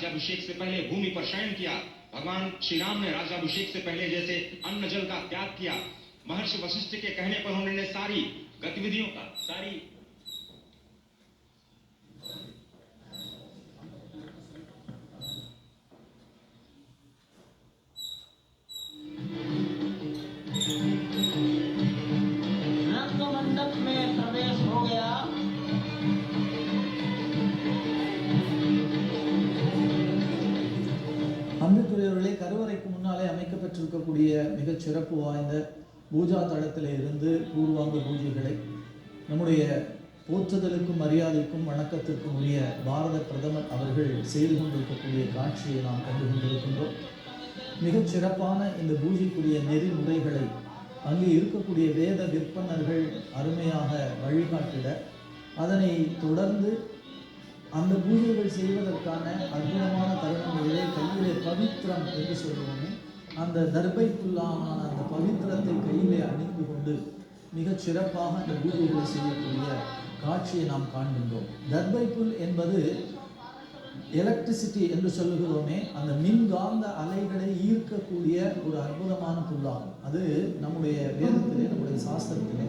राज्याभिषेक से पहले भूमि पर शयन किया। भगवान श्री राम ने राज्याभिषेक से पहले जैसे अन्न जल का त्याग किया। महर्षि वशिष्ठ के कहने पर उन्होंने सारी गतिविधियों का, सारी அன்புக்குரியவர்களே கருவறைக்கு முன்னாலே அமைக்கப்பட்டிருக்கக்கூடிய மிகச் சிறப்பு வாய்ந்த பூஜா தளத்தில் இருந்து பூர்வாங்க பூஜைகளை நம்முடைய போற்றுதலுக்கும் மரியாதைக்கும் வணக்கத்திற்கும் உரிய பாரத பிரதமர் அவர்கள் செய்து கொண்டிருக்கக்கூடிய காட்சியை நாம் கண்டு கொண்டிருக்கின்றோம். மிகச் சிறப்பான இந்த பூஜைக்குரிய நெறிமுறைகளை அங்கே இருக்கக்கூடிய வேத விற்பனர்கள் அருமையாக வழிகாட்டிட அதனை தொடர்ந்து அந்த பூஜைகள் செய்வதற்கான அற்புதமான பவித்திரம் என்று சொல்லுவோமே அந்த தர்பைக்குள்ளான அந்த பவித்திரத்தை கையிலே அணிந்து கொண்டு மிகச் சிறப்பாக அந்த பூஜைகளை செய்யக்கூடிய காட்சியை நாம் காண்கின்றோம். தர்பைப்புல் என்பது எலக்ட்ரிசிட்டி என்று சொல்லுகிறோமே அந்த மின்காந்த அலைகளை ஈர்க்கக்கூடிய ஒரு அற்புதமான புல்லாகும் அது நம்முடைய வேதத்திலே நம்முடைய சாஸ்திரத்திலே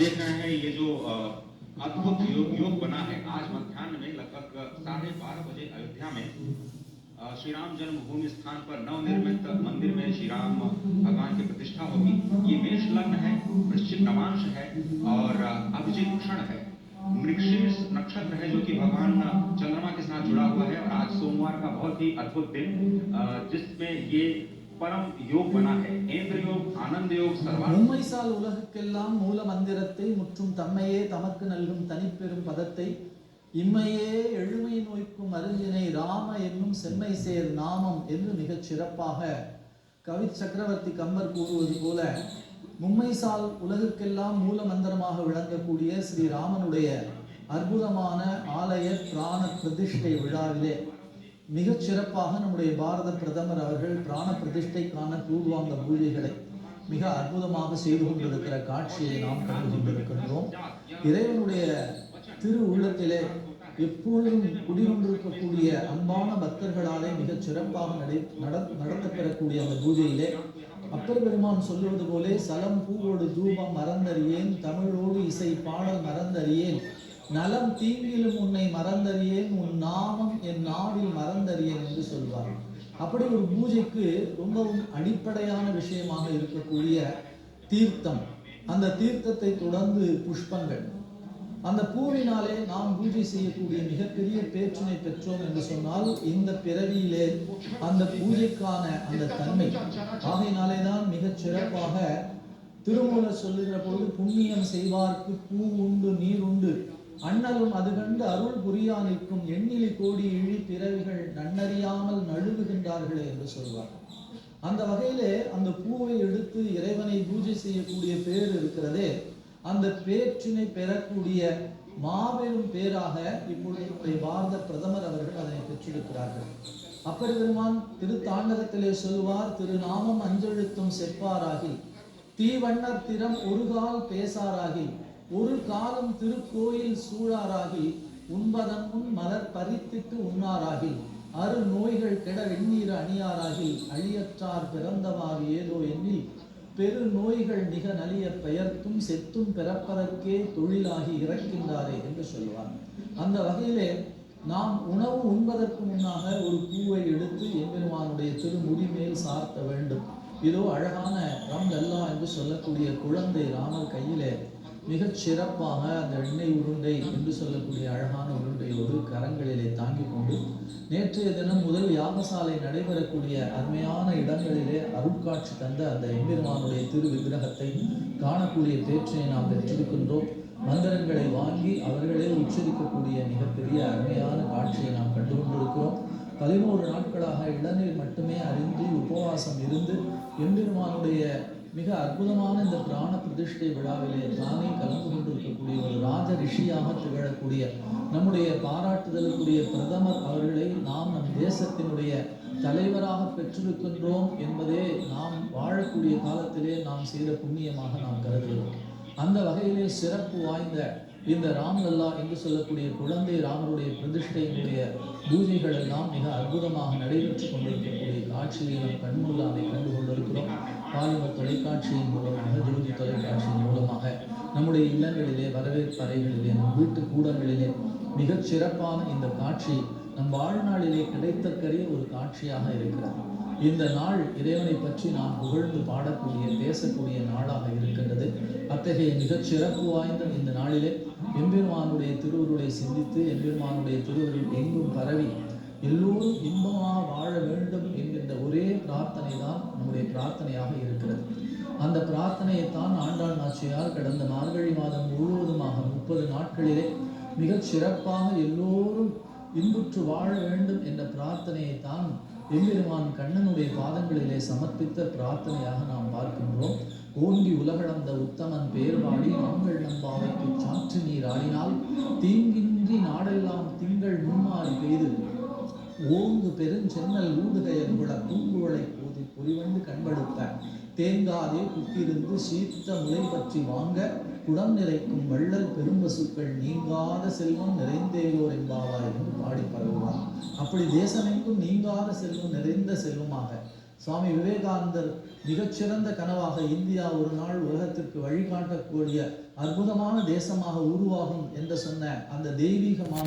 देख रहे हैं ये जो अद्भुत योग, योग बना है आज मध्याह्न में लगभग साढ़े बारह बजे अयोध्या में श्री राम जन्मभूमि स्थान पर नवनिर्मित मंदिर में श्री राम भगवान की प्रतिष्ठा होगी। ये मेष लग्न है वृश्चिक नवांश है और अभिजित क्षण है। मृगशीर्ष नक्षत्र है जो कि भगवान चंद्रमा के साथ जुड़ा हुआ है और आज सोमवार का बहुत ही अद्भुत दिन जिसमें ये பரம் யோக்மனா ஏந்திர யோக் ஆனந்த யோக் சர்வான் உண்மைசால் உலகுக்கெல்லாம் மூல மந்திரத்தை முற்றும் தம்மையே தமக்கு நல்கும் தனிப்பெரும் பதத்தை இம்மையே எழுமை நோய்க்கும் அருந்தினை ராம என்னும் செம்மை சேர் நாமம் என்று மிகச் சிறப்பாக கவி சக்கரவர்த்தி கம்மர் கூறுவது போல மும்மைசால் உலகுக்கெல்லாம் மூல மந்திரமாக விளங்கக்கூடிய ஸ்ரீ ராமனுடைய அற்புதமான ஆலய பிராண பிரதிஷ்டை விழாவிலே மிகச் சிறப்பாக நம்முடைய பாரத பிரதமர் அவர்கள் பிராண பிரதிஷ்டைக்கான பூர்வாங்க பூஜைகளை மிக அற்புதமாக செய்து கொண்டிருக்கிற காட்சியை நாம் கண்டு கொண்டிருக்கின்றோம் இறைவனுடைய திரு உள்ளத்திலே எப்பொழுதும் குடிகொண்டிருக்கக்கூடிய அன்பான பக்தர்களாலே மிகச் சிறப்பாக நடை நட நடந்து பெறக்கூடிய அந்த பூஜையிலே அப்பர் பெருமான் சொல்லுவது போலே சலம் பூவோடு தூபம் மறந்தறியேன் தமிழோடு இசை பாடல் மறந்தறியேன் நலம் தீங்கிலும் உன்னை மறந்தறியேன் உன் நாமம் என் நாவில் மறந்தறியேன் என்று சொல்வார். அப்படி ஒரு பூஜைக்கு ரொம்பவும் அடிப்படையான விஷயமாக இருக்கக்கூடிய தீர்த்தம். அந்த தீர்த்தத்தை தொடர்ந்து புஷ்பங்கள். அந்த பூவினாலே நாம் பூஜை செய்யக்கூடிய மிகப்பெரிய பேச்சினை பெற்றோம் என்று சொன்னால் இந்த பிறவியிலே அந்த பூஜைக்கான அந்த தன்மை. ஆகையினாலே தான் மிகச் சிறப்பாக திருமூலர் சொல்லுகிற பொழுது புண்ணியம் செய்வார்க்கு பூ உண்டு நீர் உண்டு. அண்ணலும் அது கண்டு அருள் புரியா நிற்கும் எண்ணிலி கோடி இழி பிறவிகள் நன்னறியாமல் நழுவுகின்றார்களே என்று சொல்வார். அந்த வகையிலே அந்த பூவை எடுத்து இறைவனை பூஜை செய்யக்கூடிய பேர் இருக்கிறதே அந்த பேற்றினை பெறக்கூடிய மாபெரும் பேராக இப்பொழுது நம்முடைய பாரத பிரதமர் அவர்கள் அதனை பெற்றிருக்கிறார்கள். அப்படி பெருமான் திருத்தாண்டகத்திலே சொல்வார் திருநாமம் அஞ்செழுத்தும் செப்பாராகி தீவண்ணர் திறம் ஒருகால் பேசாராகி ஒரு காலம் திருக்கோயில் சூழாராகி உண்பதன் முன் மலர் பறித்திட்டு உண்ணாராகி அரு நோய்கள் கெட வெந்நீர் அணியாராகி அழியற்றார் பிறந்தவாறு ஏதோ எண்ணி பெரு நோய்கள் மிக நலிய பெயர்த்தும் செத்தும் பிறப்பதற்கே தொழிலாகி இறக்கின்றாரே என்று சொல்லுவார் அந்த வகையிலே நாம் உணவு உண்பதற்கு முன்னாக ஒரு பூவை எடுத்து எம்பெருமானுடைய திருமுடி மேல் சார்த்த வேண்டும். இதோ அழகான ரம் லல்லா என்று சொல்லக்கூடிய குழந்தை ராமர் கையிலே மிகச் சிறப்பாக அந்த எண்ணெய் உருண்டை என்று சொல்லக்கூடிய அழகான உருண்டையோடு கரங்களிலே தாங்கிக் கொண்டு நேற்றைய தினம் முதல் யாகசாலை நடைபெறக்கூடிய அருமையான இடங்களிலே அருட்காட்சி தந்த அந்த எம்பெருமானுடைய திரு விக்கிரகத்தை காணக்கூடிய பேற்றை நாம் பெற்றிருக்கின்றோம். மந்திரங்களை வாங்கி அவர்களே உச்சரிக்கக்கூடிய மிகப்பெரிய அருமையான காட்சியை நாம் கண்டு கொண்டிருக்கிறோம் பதினோரு நாட்களாக இளநீர் மட்டுமே அறிந்து உபவாசம் இருந்து எம்பெருமானுடைய மிக அற்புதமான இந்த பிராண பிரதிஷ்டை விழாவிலே தானே கலந்து கொண்டிருக்கக்கூடிய ஒரு ராஜ ரிஷியாக திகழக்கூடிய நம்முடைய பாராட்டுதலுக்குரிய பிரதமர் அவர்களை நாம் நம் தேசத்தினுடைய தலைவராக பெற்றிருக்கின்றோம் என்பதே நாம் வாழக்கூடிய காலத்திலே நாம் செய்த புண்ணியமாக நாம் கருதுகிறோம். அந்த வகையிலே சிறப்பு வாய்ந்த இந்த ராம்லல்லா என்று சொல்லக்கூடிய குழந்தை ராமருடைய பிரதிஷ்டையினுடைய பூஜைகள் எல்லாம் மிக அற்புதமாக நடைபெற்று கொண்டிருக்கக்கூடிய காட்சியை நாம் கண்முள்ளாவை கண்டு கொண்டிருக்கிறோம். பாலிமர் தொலைக்காட்சியின் மூலமாக ஜோதி தொலைக்காட்சியின் மூலமாக நம்முடைய இல்லங்களிலே வரவேற்பு அறைகளிலே நம் வீட்டு கூடங்களிலே மிகச் சிறப்பான இந்த காட்சி நம் வாழ்நாளிலே கிடைத்தற்கரிய ஒரு காட்சியாக இருக்கிறது. இந்த நாள் இறைவனை பற்றி நாம் புகழ்ந்து பாடக்கூடிய பேசக்கூடிய நாளாக இருக்கின்றது. அத்தகைய மிகச் சிறப்பு வாய்ந்த இந்த நாளிலே எம்பெருமானுடைய திருவருளை சிந்தித்து எம்பெருமானுடைய திருவருள் எங்கும் பரவி எல்லோரும் இன்பமாக வாழ வேண்டும் என்கின்ற ஒரே பிரார்த்தனை தான் நம்முடைய பிரார்த்தனையாக இருக்கிறது. அந்த பிரார்த்தனையைத்தான் ஆண்டாள் நாச்சியார் கடந்த மார்கழி மாதம் முழுவதுமாக முப்பது நாட்களிலே மிகச் சிறப்பாக எல்லோரும் இன்புற்று வாழ வேண்டும் என்ற பிரார்த்தனையை தான் எம்பெருமான் கண்ணனுடைய பாதங்களிலே சமர்ப்பித்த பிரார்த்தனையாக நாம் பார்க்கின்றோம். ஓங்கி உலகளந்த உத்தமன் பேர்வாடி நாங்கள் நம்பாவைக்கு சாற்று நீர் ஆடினால் தீங்கின்றி நாடெல்லாம் திங்கள் முன்மாறி பெய்து. ஓங்கு பெருஞ்சென்னல் ஊடுகையர் கூட பூங்குழலை போதி பொறிவண்டு கண்படுத்த. தேங்காதே குத்திருந்து சீத்த முலை பற்றி வாங்க குடம் நிறைக்கும் வள்ளல் பெரும்பசுக்கள் நீங்காத செல்வம் நிறைந்தேயோர் என்பாவார் என்று பாடி பரவுவார். அப்படி தேசமெங்கும் நீங்காத செல்வம் நிறைந்த செல்வமாக. சுவாமி விவேகானந்தர் மிகச்சிறந்த கனவாக இந்தியா ஒரு நாள் உலகத்திற்கு வழிகாட்டக்கூடிய அற்புதமான தேசமாக உருவாகும் என்று சொன்ன அந்த தெய்வீகமான